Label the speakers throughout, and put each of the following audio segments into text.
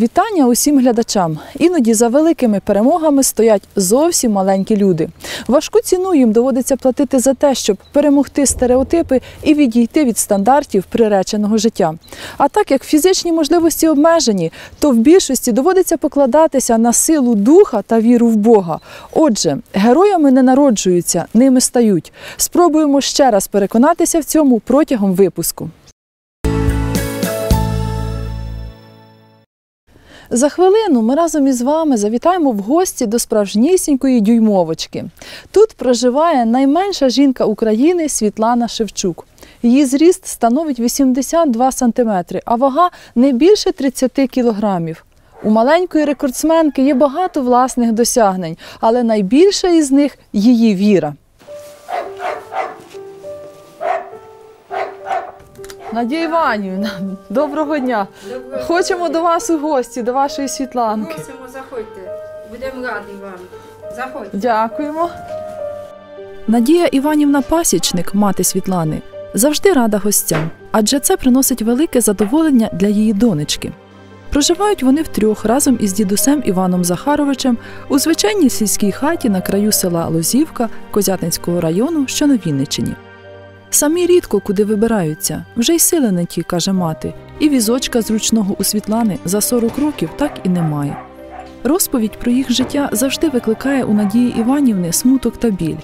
Speaker 1: Вітання усім глядачам. Іноді за великими перемогами стоять зовсім маленькі люди. Важку ціну їм доводиться платити за те, щоб перемогти стереотипи і відійти від стандартів приреченого життя. А так як фізичні можливості обмежені, то в більшості доводиться покладатися на силу духа та віру в Бога. Отже, героями не народжуються, ними стають. Спробуємо ще раз переконатися в цьому протягом випуску. За хвилину ми разом із вами завітаємо в гості до справжнісінької дюймовочки. Тут проживає найменша жінка України Світлана Шевчук. Її зріст становить 82 сантиметри, а вага не більше 30 кілограмів. У маленької рекордсменки є багато власних досягнень, але найбільша із них її віра. Надія Іванівна, доброго дня.
Speaker 2: Доброго
Speaker 1: Хочемо до вас у гості, до вашої Світланки.
Speaker 2: Просимо, заходьте. Будемо раді вам. Заходьте.
Speaker 1: Дякуємо. Надія Іванівна Пасічник, мати Світлани, завжди рада гостям, адже це приносить велике задоволення для її донечки. Проживають вони втрьох разом із дідусем Іваном Захаровичем у звичайній сільській хаті на краю села Лозівка Козятинського району, що на Вінниччині. Самі рідко куди вибираються, вже й сили не ті, каже мати, і візочка зручного у Світлани за 40 років так і немає. Розповідь про їх життя завжди викликає у Надії Іванівни смуток та біль.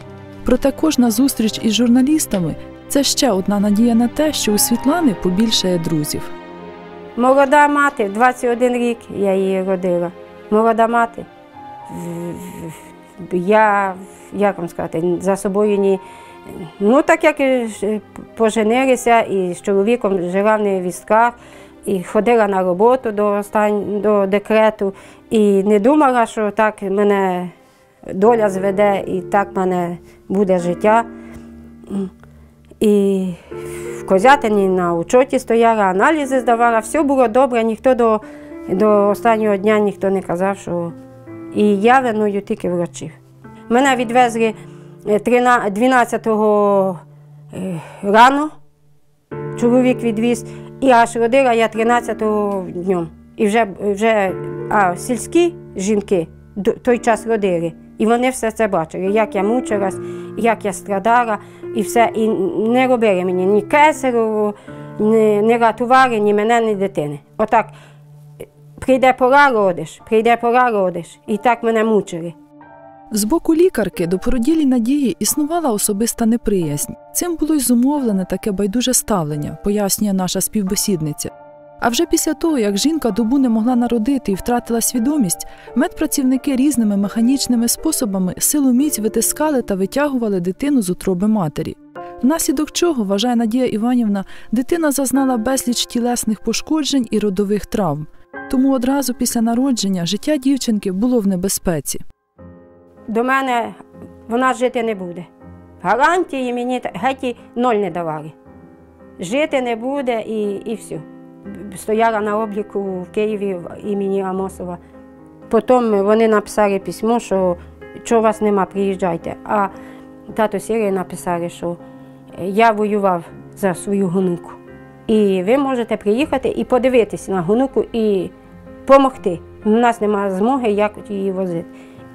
Speaker 1: Проте кожна зустріч із журналістами це ще одна надія на те, що у Світлани побільшає друзів.
Speaker 2: Молода мати, 21 рік я її родила. Молода мати. Я, як вам сказати, за собою ні. Ну, так як поженилися і з чоловіком жила в невістках, і ходила на роботу до, остань... до декрету, і не думала, що так мене доля зведе, і так мене буде життя. І в Козятині на учоті стояла, аналізи здавала, все було добре, ніхто до, до останнього дня ніхто не казав, що і я виною тільки врачів. Мене відвезли е, 13 12 е, рано, чоловік відвіз, і аж родила я 13-го днем. І вже, вже а, сільські жінки той час родили. І вони все це бачили, як я мучилась, як я страдала, і все. І не робили мені ні кесару, ні, не рятували ні мене, ні дитини. Отак е, прийде пора родиш, прийде пора родиш. І так мене мучили.
Speaker 1: З боку лікарки до породілі Надії існувала особиста неприязнь. Цим було й зумовлене таке байдуже ставлення, пояснює наша співбесідниця. А вже після того, як жінка добу не могла народити і втратила свідомість, медпрацівники різними механічними способами силу міць витискали та витягували дитину з утроби матері. Внаслідок чого, вважає Надія Іванівна, дитина зазнала безліч тілесних пошкоджень і родових травм. Тому одразу після народження життя дівчинки було в небезпеці.
Speaker 2: До мене вона жити не буде. Гарантії мені геть ноль не давали. Жити не буде і, і все. Стояла на обліку в Києві імені Амосова. Потім вони написали письмо, що чого вас нема, приїжджайте. А тато Сірій написали, що я воював за свою гонуку. І ви можете приїхати і подивитися на гонуку і допомогти. У нас немає змоги, як її возити.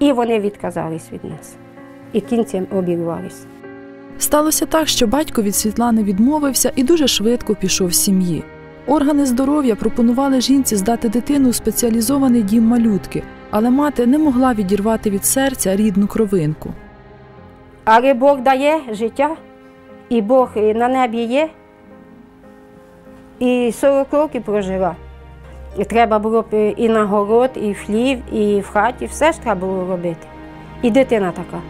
Speaker 2: І вони відказались від нас. І кінцем обірвалися.
Speaker 1: Сталося так, що батько від Світлани відмовився і дуже швидко пішов з сім'ї. Органи здоров'я пропонували жінці здати дитину у спеціалізований дім малютки, але мати не могла відірвати від серця рідну кровинку.
Speaker 2: Але Бог дає життя, і Бог на небі є. І 40 років прожила. Треба було б і на город, і в хлів, і в хаті, все ж треба було робити. І дитина така.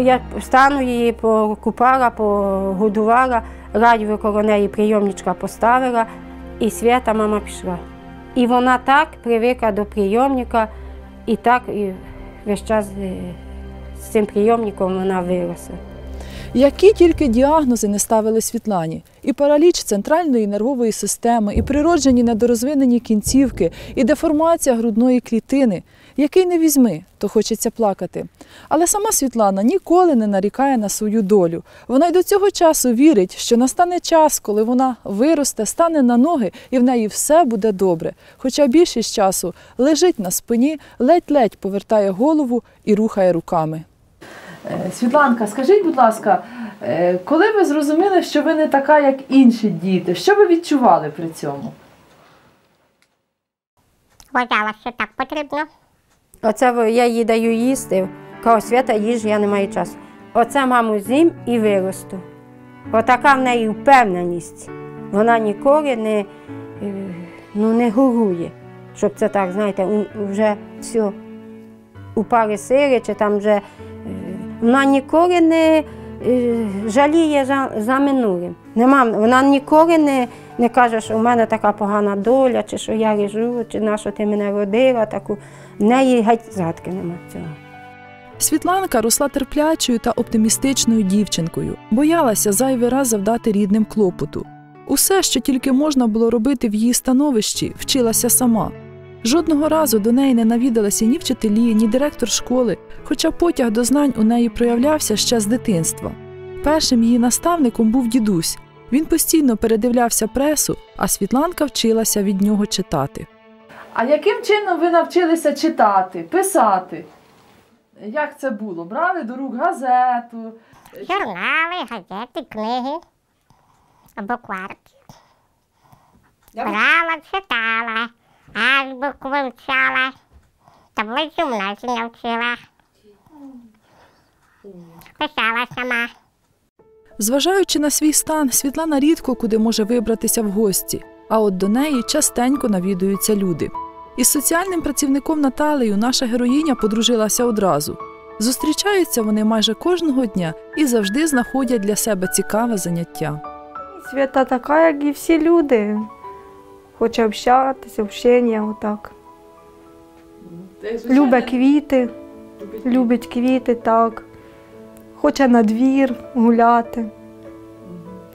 Speaker 2: Я стану її покупала, погодувала, радіо коло неї прийомничка поставила, і свята мама пішла. І вона так привикла до прийомника, і так і весь час е, з цим прийомником вона виросла.
Speaker 1: Які тільки діагнози не ставили Світлані: і параліч центральної нервової системи, і природжені недорозвинені кінцівки, і деформація грудної клітини. який не візьми, то хочеться плакати. Але сама Світлана ніколи не нарікає на свою долю. Вона й до цього часу вірить, що настане час, коли вона виросте, стане на ноги і в неї все буде добре. Хоча більшість часу лежить на спині, ледь-ледь повертає голову і рухає руками. Е, Світланка, скажіть, будь ласка, е, коли ви зрозуміли, що ви не така, як інші діти, що ви відчували при цьому?
Speaker 3: Вважала, що так потрібно.
Speaker 2: Оце я їй даю їсти. Кажу, свята їж, я не маю часу. Оце маму з'їм і виросту. Отака в неї впевненість. Вона ніколи не, е, ну, не горує. Щоб це так, знаєте, вже все у пари сири, чи там вже. Вона ніколи не е, жаліє за, за минулим. Нема, вона ніколи не, не каже, що в мене така погана доля, чи що я ріжу, чи на що ти мене родила. Таку. В неї геть згадки нема цього.
Speaker 1: Світланка росла терплячою та оптимістичною дівчинкою, боялася зайвий раз завдати рідним клопоту. Усе, що тільки можна було робити в її становищі, вчилася сама. Жодного разу до неї не навідалися ні вчителі, ні директор школи, хоча потяг до знань у неї проявлявся ще з дитинства. Першим її наставником був дідусь. Він постійно передивлявся пресу, а Світланка вчилася від нього читати. А яким чином ви навчилися читати, писати? Як це було? Брали до рук газету?
Speaker 3: Журнали, газети, книги, букварки. Брала, читала, азбуку вивчала, таблицю множення вчила. Писала сама.
Speaker 1: Зважаючи на свій стан, Світлана рідко куди може вибратися в гості, а от до неї частенько навідуються люди. Із соціальним працівником Наталею наша героїня подружилася одразу. Зустрічаються вони майже кожного дня і завжди знаходять для себе цікаве заняття.
Speaker 4: Свята така, як і всі люди. Хоче общатися, общення, отак. Любить квіти, любить квіти, так. Хоче на двір гуляти.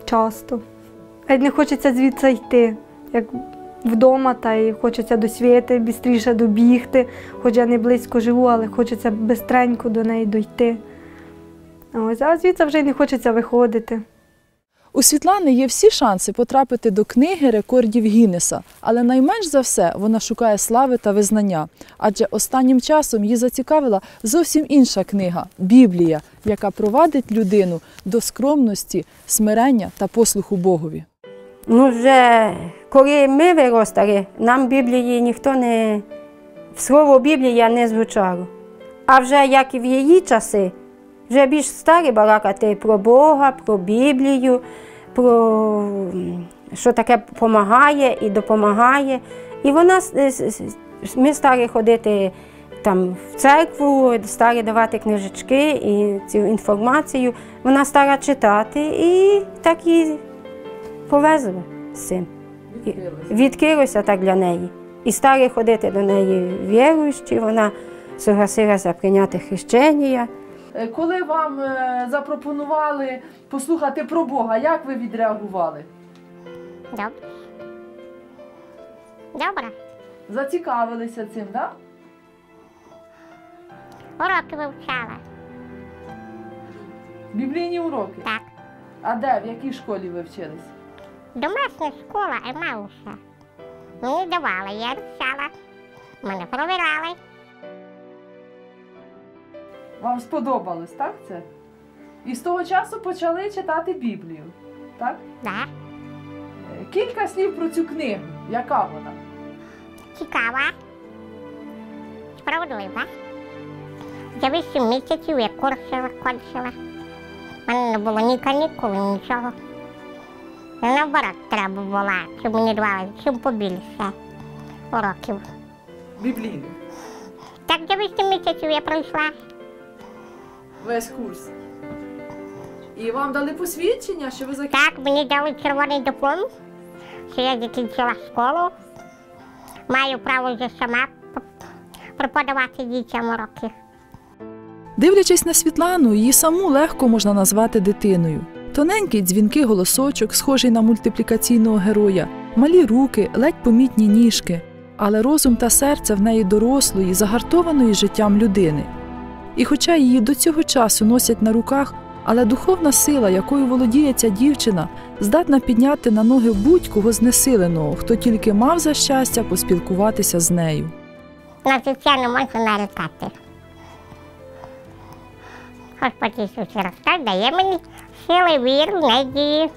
Speaker 4: Часто. Геть не хочеться звідси йти, як вдома, та й хочеться до світи, швидше добігти. Хоч я не близько живу, але хочеться бистренько до неї дойти. Ось, а звідси вже й не хочеться виходити.
Speaker 1: У Світлани є всі шанси потрапити до книги рекордів Гіннеса, але найменш за все вона шукає слави та визнання. Адже останнім часом її зацікавила зовсім інша книга Біблія, яка провадить людину до скромності, смирення та послуху Богові.
Speaker 2: Ну, вже коли ми виростали, нам Біблії ніхто не. Слово Біблія не звучало. А вже як і в її часи, вже більш старі балакати про Бога, про Біблію, про що таке допомагає і допомагає. І вона ми старі ходити там в церкву, старі давати книжечки і цю інформацію. Вона стара читати і так і повезло з цим. Відкрилося так для неї. І старі ходити до неї віруючи, вона согласилася прийняти хрещення.
Speaker 1: Е, Коли вам е, запропонували послухати про Бога, як ви відреагували?
Speaker 3: Добре. Добре.
Speaker 1: Зацікавилися цим, так?
Speaker 3: Уроки вивчала.
Speaker 1: Біблійні уроки.
Speaker 3: Так.
Speaker 1: А де, в якій школі ви вчились?
Speaker 3: Домашня школа Емауса. Мені давали, я вивчала. Мене провіряли.
Speaker 1: Вам сподобалось, так це? І з того часу почали читати Біблію. Так?
Speaker 3: Да.
Speaker 1: Е, Кілька слів про цю книгу. Яка вона?
Speaker 3: Цікава. Справедлива. За вісім місяців я курси кончила. У мене не було ні канікул, нічого. Наоборот треба було, щоб мені давали чим побільше уроків.
Speaker 1: Біблійну.
Speaker 3: Так за вісім місяців я пройшла.
Speaker 1: Весь курс. І вам дали посвідчення, що ви закінчили?
Speaker 3: Так, мені дали червоний диплом, що я закінчила школу. Маю право вже сама преподавати дітям уроки.
Speaker 1: Дивлячись на Світлану, її саму легко можна назвати дитиною. Тоненький дзвінкий голосочок, схожий на мультиплікаційного героя, малі руки, ледь помітні ніжки. але розум та серце в неї дорослої, загартованої життям людини. І хоча її до цього часу носять на руках, але духовна сила, якою володіє ця дівчина, здатна підняти на ноги будь-кого знесиленого, хто тільки мав за щастя поспілкуватися з нею.
Speaker 3: На життя не можна нарікати. Господь Ісус Христос дає мені сили, віру, надію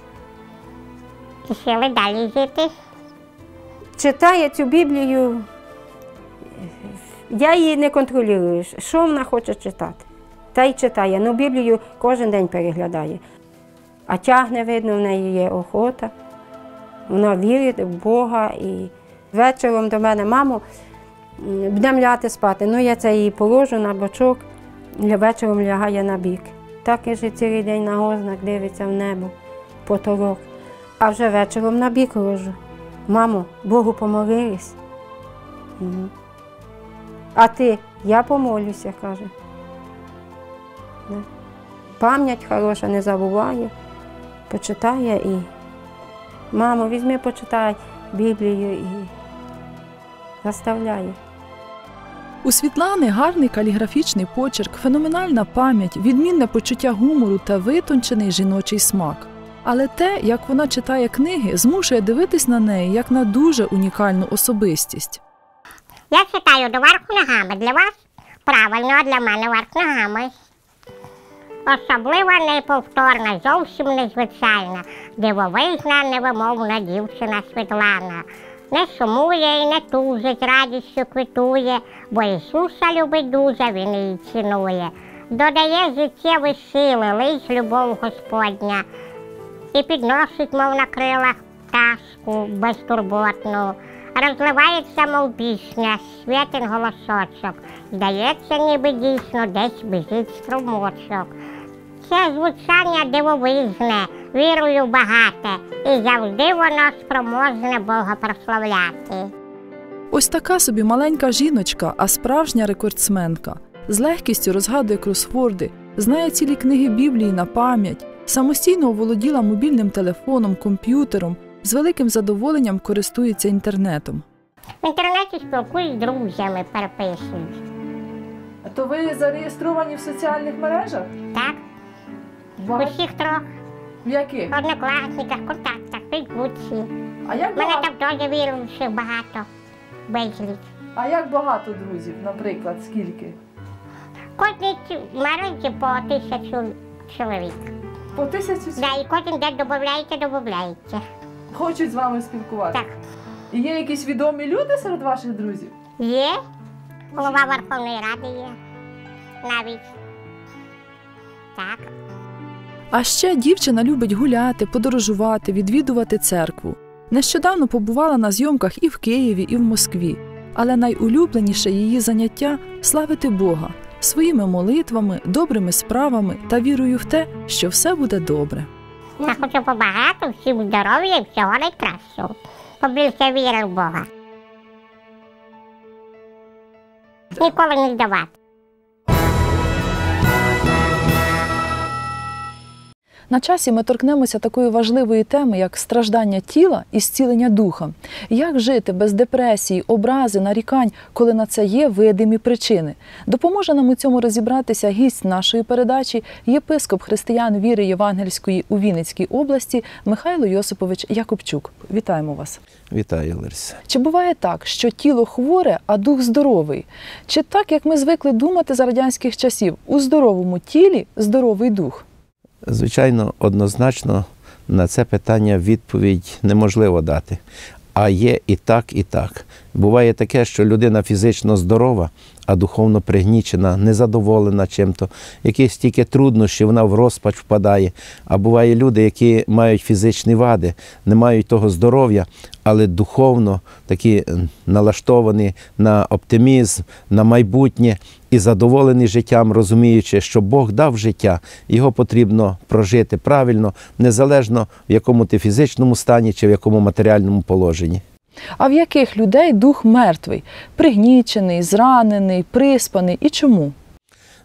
Speaker 3: і сили далі жити.
Speaker 2: Читає цю Біблію, я її не контролюю, що вона хоче читати. Та й читає. Ну, Біблію кожен день переглядає. А тягне, видно, в неї є охота. Вона вірить в Бога і вечором до мене, мамо, будемо ляти спати. Ну, я це її положу на бочок, вечором лягає на бік. Так і ж цілий день на гознак дивиться в небо, поторок. А вже вечором на бік ложу. Мамо, Богу помолились. А ти, я помолюся, каже. Пам'ять хороша не забуває, почитає і. Мамо, візьми, почитай Біблію і заставляє.
Speaker 1: У Світлани гарний каліграфічний почерк, феноменальна пам'ять, відмінне почуття гумору та витончений жіночий смак. Але те, як вона читає книги, змушує дивитись на неї як на дуже унікальну особистість.
Speaker 3: Я читаю доверху ногами. Для вас правильно, а для мене верх ногами. Особлива, неповторна, зовсім незвичайна, дивовижна, невимовна дівчина Світлана. Не сумує і не тужить, радістю квітує, бо Ісуса любить дуже, Він її цінує. Додає життєві сили, лиш любов Господня і підносить, мов на крилах пташку безтурботну. Розливається, мов пісня, святин голосочок. Здається, ніби дійсно десь біжить струмочок. Це звучання дивовижне, вірою багате, і завжди воно спроможне Бога прославляти.
Speaker 1: Ось така собі маленька жіночка, а справжня рекордсменка. З легкістю розгадує кросворди, знає цілі книги Біблії на пам'ять, самостійно оволоділа мобільним телефоном, комп'ютером, з великим задоволенням користується інтернетом.
Speaker 3: В інтернеті спілкуюсь з друзями, переписуюсь.
Speaker 1: То ви зареєстровані в соціальних мережах?
Speaker 3: Так? В усіх трьох
Speaker 1: В яких?
Speaker 3: однокласниках, контактах, Фейсбуці.
Speaker 1: А як
Speaker 3: мене там теж віруючих багато, безліч.
Speaker 1: а як багато друзів, наприклад, скільки?
Speaker 3: Ці- мережі по тисячу чоловік.
Speaker 1: По тисячі
Speaker 3: Да, і кожен день додається, додається.
Speaker 1: Хочуть з вами спілкуватися.
Speaker 3: Так,
Speaker 1: І є якісь відомі люди серед ваших друзів?
Speaker 3: є. Голова Верховної Ради є. Навіть. Так.
Speaker 1: А ще дівчина любить гуляти, подорожувати, відвідувати церкву. Нещодавно побувала на зйомках і в Києві, і в Москві. Але найулюбленіше її заняття славити Бога своїми молитвами, добрими справами та вірою в те, що все буде добре.
Speaker 3: Я хочу побагато, всім здоров'я і всього найкращого. Побільше віри в Бога. Ніколи не здавати.
Speaker 1: На часі ми торкнемося такої важливої теми, як страждання тіла і зцілення духа. Як жити без депресії, образи, нарікань, коли на це є видимі причини? Допоможе нам у цьому розібратися гість нашої передачі, єпископ християн віри Євангельської у Вінницькій області Михайло Йосипович Якубчук. Вітаємо вас.
Speaker 5: Вітаю, Лариса.
Speaker 1: Чи буває так, що тіло хворе, а дух здоровий? Чи так, як ми звикли думати за радянських часів, у здоровому тілі здоровий дух?
Speaker 5: Звичайно, однозначно на це питання відповідь неможливо дати. А є і так, і так. Буває таке, що людина фізично здорова, а духовно пригнічена, незадоволена чим-то, якісь тільки труднощі, вона в розпач впадає. А буває люди, які мають фізичні вади, не мають того здоров'я, але духовно такі налаштовані на оптимізм, на майбутнє і задоволений життям, розуміючи, що Бог дав життя, його потрібно прожити правильно, незалежно в якому ти фізичному стані чи в якому матеріальному положенні.
Speaker 1: А в яких людей дух мертвий, пригнічений, зранений, приспаний і чому?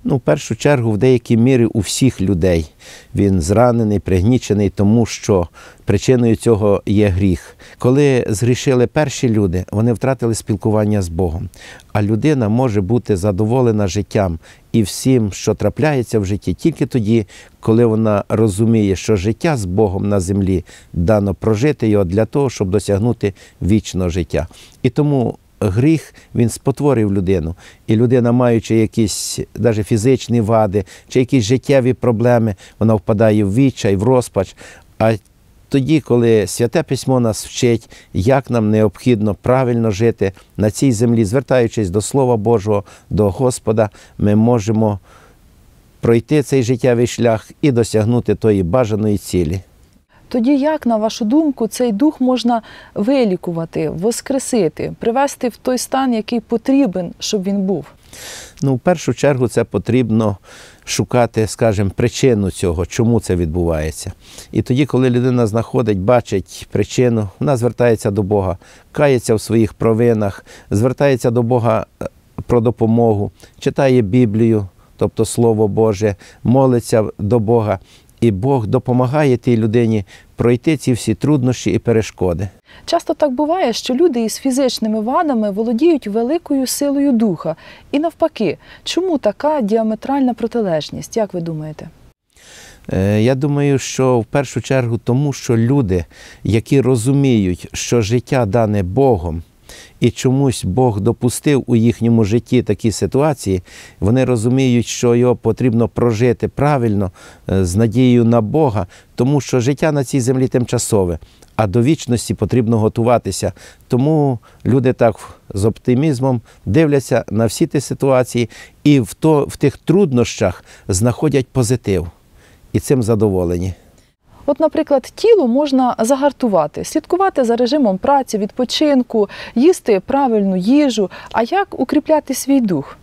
Speaker 5: Ну, в першу чергу, в деякій мірі у всіх людей. Він зранений, пригнічений, тому що причиною цього є гріх. Коли згрішили перші люди, вони втратили спілкування з Богом. А людина може бути задоволена життям і всім, що трапляється в житті, тільки тоді, коли вона розуміє, що життя з Богом на землі дано прожити його для того, щоб досягнути вічного життя. І тому гріх він спотворив людину. І людина, маючи якісь навіть фізичні вади чи якісь життєві проблеми, вона впадає в відчай, в розпач. А тоді, коли святе письмо нас вчить, як нам необхідно правильно жити на цій землі, звертаючись до Слова Божого, до Господа, ми можемо пройти цей життєвий шлях і досягнути тої бажаної цілі.
Speaker 1: Тоді як, на вашу думку, цей дух можна вилікувати, воскресити, привести в той стан, який потрібен, щоб він був?
Speaker 5: Ну, в першу чергу, це потрібно шукати, скажімо, причину цього, чому це відбувається. І тоді, коли людина знаходить, бачить причину, вона звертається до Бога, кається в своїх провинах, звертається до Бога е, про допомогу, читає Біблію, тобто Слово Боже, молиться до Бога. І Бог допомагає тій людині пройти ці всі труднощі і перешкоди.
Speaker 1: Часто так буває, що люди із фізичними вадами володіють великою силою духа. І навпаки, чому така діаметральна протилежність, як ви думаєте?
Speaker 5: Е, Я думаю, що в першу чергу тому, що люди, які розуміють, що життя дане Богом, і чомусь Бог допустив у їхньому житті такі ситуації, вони розуміють, що його потрібно прожити правильно е, з надією на Бога, тому що життя на цій землі тимчасове, а до вічності потрібно готуватися. Тому люди так з оптимізмом дивляться на всі ті ситуації і в, то, в тих труднощах знаходять позитив і цим задоволені.
Speaker 1: От, наприклад, тіло можна загартувати, слідкувати за режимом праці, відпочинку, їсти правильну їжу. А як укріпляти свій дух?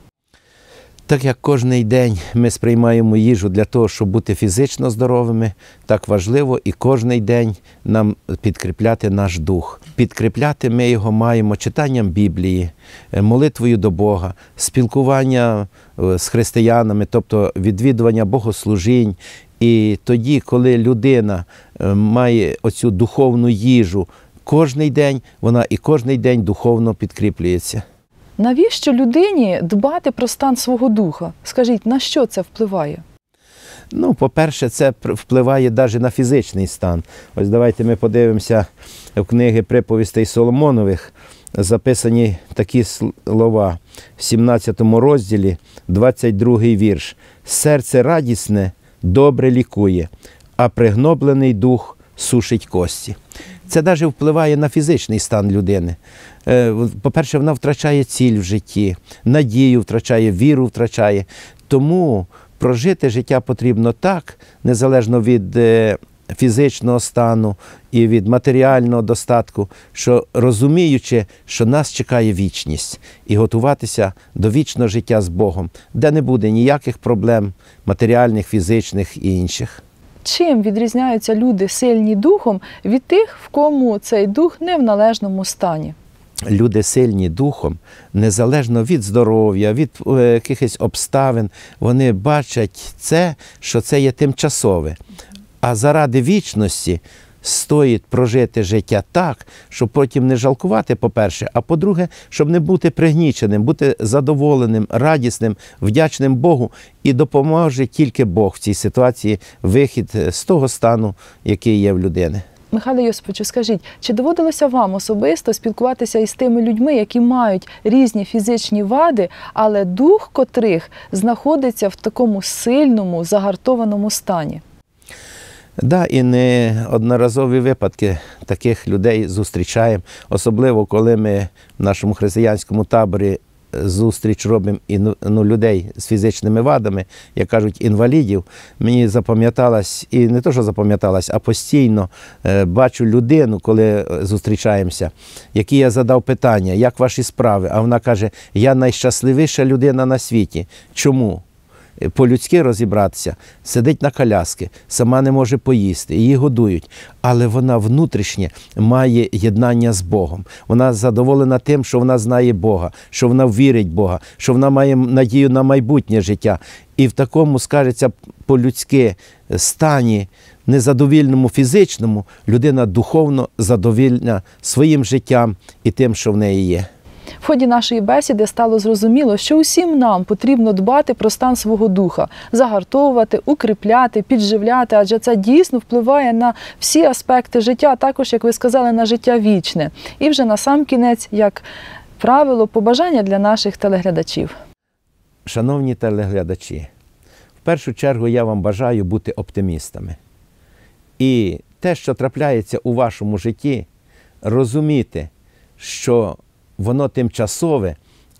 Speaker 5: Так як кожен день ми сприймаємо їжу для того, щоб бути фізично здоровими, так важливо і кожен день нам підкріпляти наш дух. Підкріпляти ми його маємо читанням Біблії, е, молитвою до Бога, спілкування е, з християнами, тобто відвідування богослужінь. І тоді, коли людина е, має оцю духовну їжу кожний день, вона і кожний день духовно підкріплюється.
Speaker 1: Навіщо людині дбати про стан свого духа? Скажіть, на що це впливає?
Speaker 5: Ну, по-перше, це впливає навіть на фізичний стан. Ось давайте ми подивимося в книги приповістей Соломонових. Записані такі слова в 17 розділі, 22 вірш. Серце радісне добре лікує, а пригноблений дух сушить кості. Це навіть впливає на фізичний стан людини. Е, По-перше, вона втрачає ціль в житті, надію втрачає, віру втрачає. Тому прожити життя потрібно так, незалежно від е, фізичного стану і від матеріального достатку, що розуміючи, що нас чекає вічність, і готуватися до вічного життя з Богом, де не буде ніяких проблем матеріальних, фізичних і інших.
Speaker 1: Чим відрізняються люди сильні духом від тих, в кому цей дух не в належному стані?
Speaker 5: люди сильні духом, незалежно від здоров'я, від е, якихось обставин, вони бачать це, що це є тимчасове. А заради вічності стоїть прожити життя так, щоб потім не жалкувати, по-перше, а по-друге, щоб не бути пригніченим, бути задоволеним, радісним, вдячним Богу. І допоможе тільки Бог в цій ситуації вихід з того стану, який є в людини.
Speaker 1: Михайло Йосиповичу, скажіть, чи доводилося вам особисто спілкуватися із тими людьми, які мають різні фізичні вади, але дух котрих знаходиться в такому сильному, загартованому стані?
Speaker 5: Да, і не одноразові випадки таких людей зустрічаємо, особливо коли ми в нашому християнському таборі зустріч робимо іну- ну, людей з фізичними вадами, як кажуть, інвалідів. Мені запам'яталось, і не то, що запам'яталось, а постійно е, бачу людину, коли е, зустрічаємося, якій я задав питання, як ваші справи? А вона каже: я найщасливіша людина на світі. Чому? Е, по-людськи розібратися, сидить на коляски, сама не може поїсти, її годують. Але вона внутрішнє має єднання з Богом. Вона задоволена тим, що вона знає Бога, що вона вірить в Бога, що вона має надію на майбутнє життя. І в такому, скажеться, по-людськи стані, незадовільному фізичному, людина духовно задовільна своїм життям і тим, що в неї є.
Speaker 1: В ході нашої бесіди стало зрозуміло, що усім нам потрібно дбати про стан свого духа, загартовувати, укріпляти, підживляти, адже це дійсно впливає на всі аспекти життя, також, як ви сказали, на життя вічне. І вже на сам кінець, як правило, побажання для наших телеглядачів.
Speaker 5: Шановні телеглядачі, в першу чергу я вам бажаю бути оптимістами. І те, що трапляється у вашому житті, розуміти, що воно тимчасове,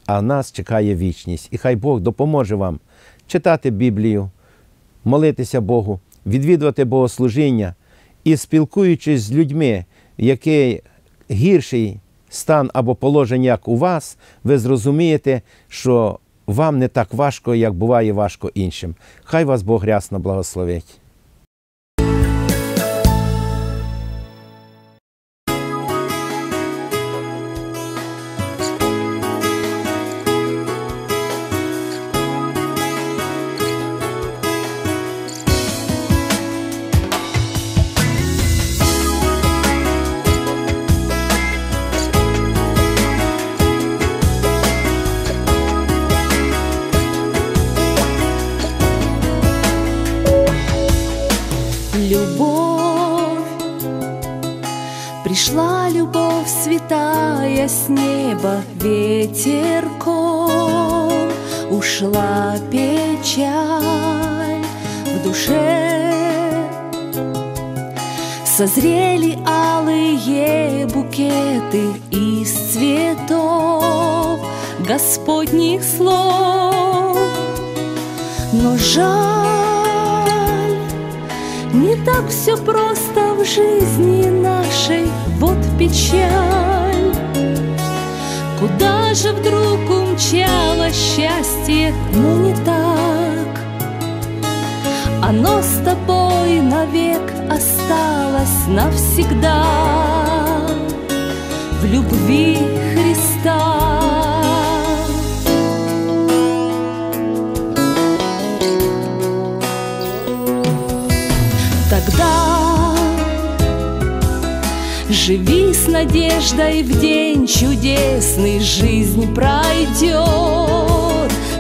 Speaker 5: а нас чекає вічність. І хай Бог допоможе вам читати Біблію, молитися Богу, відвідувати богослужіння і спілкуючись з людьми, який гірший стан або положення, як у вас, ви зрозумієте, що вам не так важко, як буває важко іншим. Хай вас Бог рясно благословить.
Speaker 6: Любовь святая с неба ветерком, ушла печаль в душе. Созрели алые букеты из цветов Господних слов, но жаль не так все просто в жизни нашей, вот печаль. Куда же вдруг умчало счастье, ну не так. Оно с тобой навек осталось навсегда в любви Христа. Живи с надеждой в день чудесный, жизнь пройдет,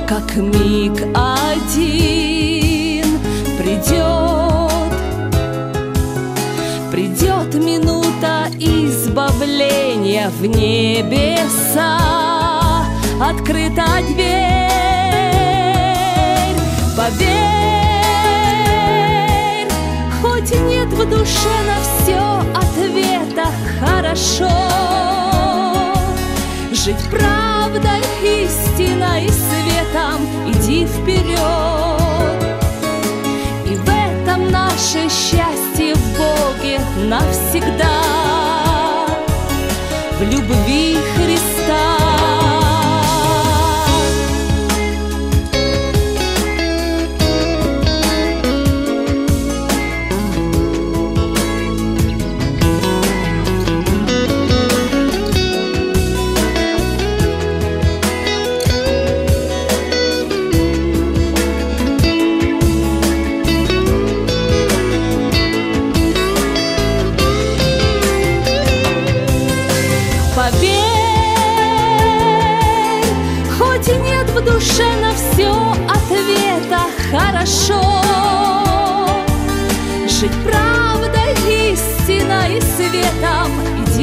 Speaker 6: как миг один придет. Придет минута избавления в небеса, открыта дверь. Поверь, хоть нет в душе на все хорошо. Жить правдой, истиной, светом, иди вперед. И в этом наше счастье в Боге навсегда,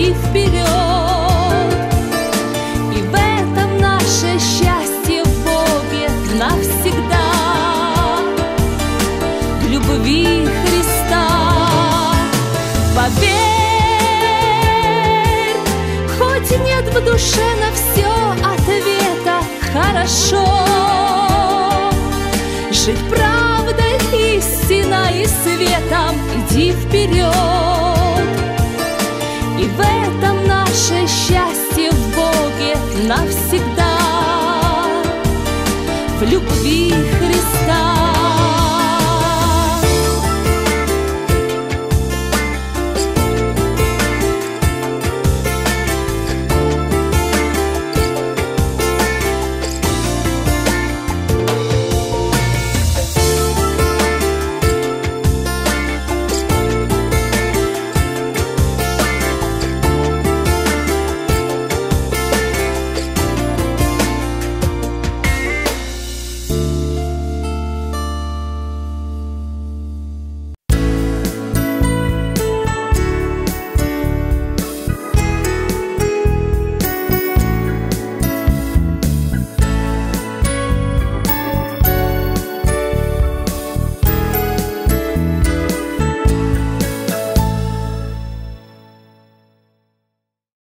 Speaker 6: иди вперед. И в этом наше счастье в Боге навсегда, в любви Христа. Поверь, хоть нет в душе на все ответа хорошо. Жить правдой, истиной и светом, иди вперед.